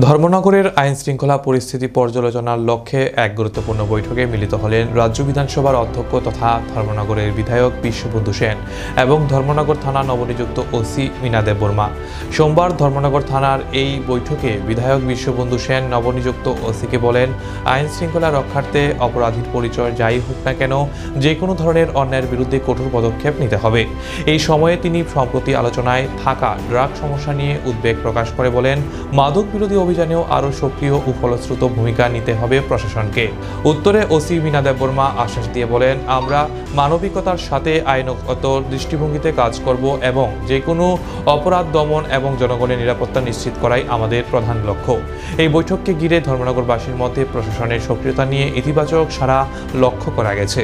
ধর্মনগরের আইন শৃঙ্খলা পরিস্থিতি পর্যালোচনার লক্ষ্যে এক গুরুত্বপূর্ণ বৈঠকে মিলিত হলেন রাজ্য বিধানসভার অধ্যক্ষ তথা ধর্মনগরের বিধায়ক বিশ্ববন্ধু সেন এবং ধর্মনগর থানা নবনিযুক্ত ওসি মীনা দেব বর্মা। সোমবার ধর্মনগর থানার এই বৈঠকে বিধায়ক বিশ্ববন্ধু সেন নবনিযুক্ত ওসিকে বলেন আইন শৃঙ্খলা রক্ষার্থে অপরাধীর পরিচয় যাই হোক না কেন যে কোনো ধরনের অন্যায়ের বিরুদ্ধে কঠোর পদক্ষেপ নিতে হবে। এই সময়ে তিনি সম্প্রতি আলোচনায় থাকা ড্রাগ সমস্যা নিয়ে উদ্বেগ প্রকাশ করে বলেন, মাদক বিরোধী অভিযানেও আরও সক্রিয় ও ফলশ্রুত ভূমিকা নিতে হবে প্রশাসনকে। উত্তরে ওসি মীনা দেববর্মা আশ্বাস দিয়ে বলেন, আমরা মানবিকতার সাথে আইনগত দৃষ্টিভঙ্গিতে কাজ করব এবং যে কোনো অপরাধ দমন এবং জনগণের নিরাপত্তা নিশ্চিত করাই আমাদের প্রধান লক্ষ্য। এই বৈঠককে ঘিরে ধর্মনগরবাসীর মধ্যে প্রশাসনের সক্রিয়তা নিয়ে ইতিবাচক সারা লক্ষ্য করা গেছে।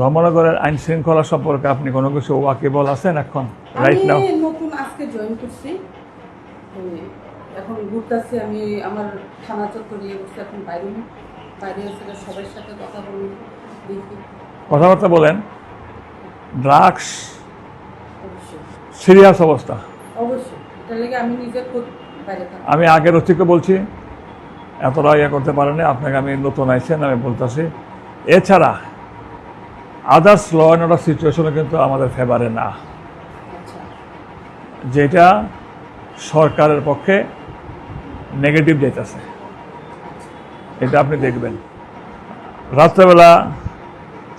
ধর্মনগরের আইন শৃঙ্খলা সম্পর্কে আপনি কোনো কিছু ওয়াকিবল আছেন এখন রাইট নাও নতুন আজকে জয়েন করছি। এখন ঘুরতেছি আমি আমার থানা চত্বরে ইয়ে করছি এখন বাইরে বাইরে এসে সবার সাথে কথা বলি কথাবার্তা বলেন। ড্রাগস সিরিয়াস অবস্থা। আমি আগের থেকে। বলছি এতটা ইয়ে করতে পারেনি আপনাকে আমি নতুন আইছেন আমি বলতেছি। এছাড়া আদার্স ল অ্যান্ড অর্ডার সিচুয়েশনে কিন্তু আমাদের ফেভারে না। যেটা সরকারের পক্ষে নেগেটিভ যেতেছে এটা আপনি দেখবেন। রাত্রেবেলা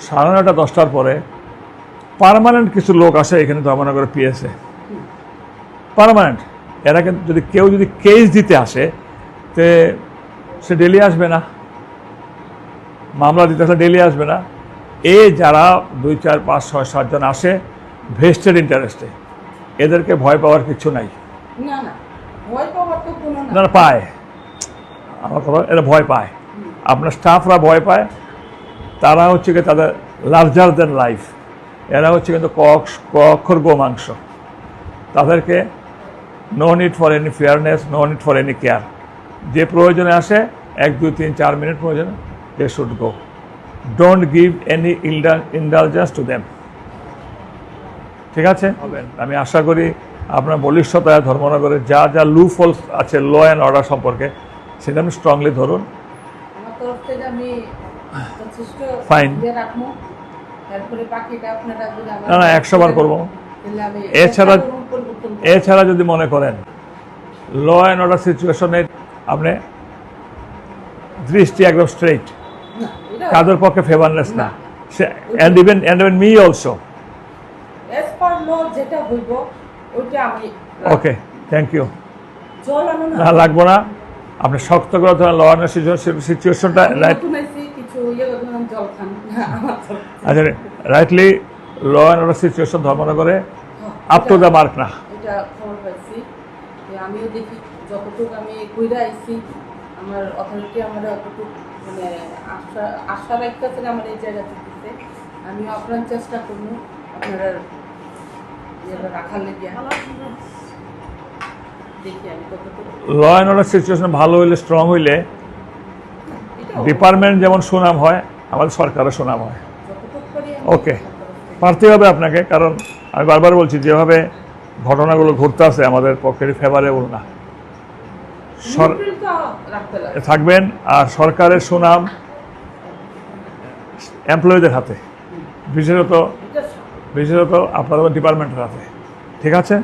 সাড়ে নটা দশটার পরে পার্মানেন্ট কিছু লোক আসে এখানে ধর্মনগরে পিএসএ পার্মানেন্ট এরা কিন্তু যদি কেউ যদি কেস দিতে আসে, তে সে ডেলি আসবে না। মামলা দিতে আসলে ডেলি আসবে না। এ যারা দুই চার পাঁচ ছয় সাতজন আসে ভেস্টেড ইন্টারেস্টে এদেরকে ভয় পাওয়ার কিছু নাই। না না ভয় পাওয়ার তো কোনো না। না পায়। আমার কথা এরা ভয় পায়। আপনার স্টাফরা ভয় পায়। তারা হচ্ছে কি তাদের লার্জার দেন লাইফ এরা হচ্ছে কিন্তু কক কক্ষর গোমাংস। তাদেরকে no need for any fairness no need for any care যে প্রয়োজনে আসে এক দুই তিন চার মিনিট প্রয়োজনে they should go don't give any indulgence to them ঠিক আছে? আমি আশা করি আপনার বলিষ্ঠতায় ধর্মনগরের যা যা লু ফলস আছে ল অ্যান্ড অর্ডার সম্পর্কে সেটা আপনি স্ট্রংলি ধরুন। আমি আমার না না একশো বার করব। এছাড়া-। এছাড়া যদি মনে করেন ল অ্যান্ড অর্ডার সিচুয়েশনে আপনি দৃষ্টি একদম স্ট্রেইট কাদের পক্ষে ফেভারনেস না। And even and even me also as per law যেটা হইব ওইটা আমি ওকে থ্যাংক ইউ জল আনো না। না লাগবো না। আপনি শক্ত করে ধরেন ল অ্যান্ড সিচুয়েশনটা রাইট আচ্ছা rightly law and order situation ধর্মনগরে up to the mark না। এটা খবর পাইছি। আমিও দেখি যতটুকু আমি কইরা আইছি আমার অথরিটি আমার অতটুকু মানে আশা আশা রাখতেছেন আমার এই জায়গাতে দিতে আমিও আপনার চেষ্টা করব আপনারা রাখার লেগে। দেখি আমি কতটুকু ল অ্যান্ড অর্ডার সিচুয়েশন ভালো হইলে স্ট্রং হইলে ডিপার্টমেন্ট যেমন সুনাম হয় আমাদের সরকারও সুনাম হয়। আমি ওকে। পারতে হবে আপনাকে কারণ আমি বারবার বলছি যেভাবে ঘটনাগুলো ঘটতে আছে আমাদের পক্ষে ফেভারেবল না সর- Neutral তো রাখতে লাগে থাকবেন আর সরকারের সুনাম এমপ্লয়ীদের হাতে। বিশেষত বিশেষত আপনাদের ডিপার্টমেন্টের হাতে। ঠিক আছে?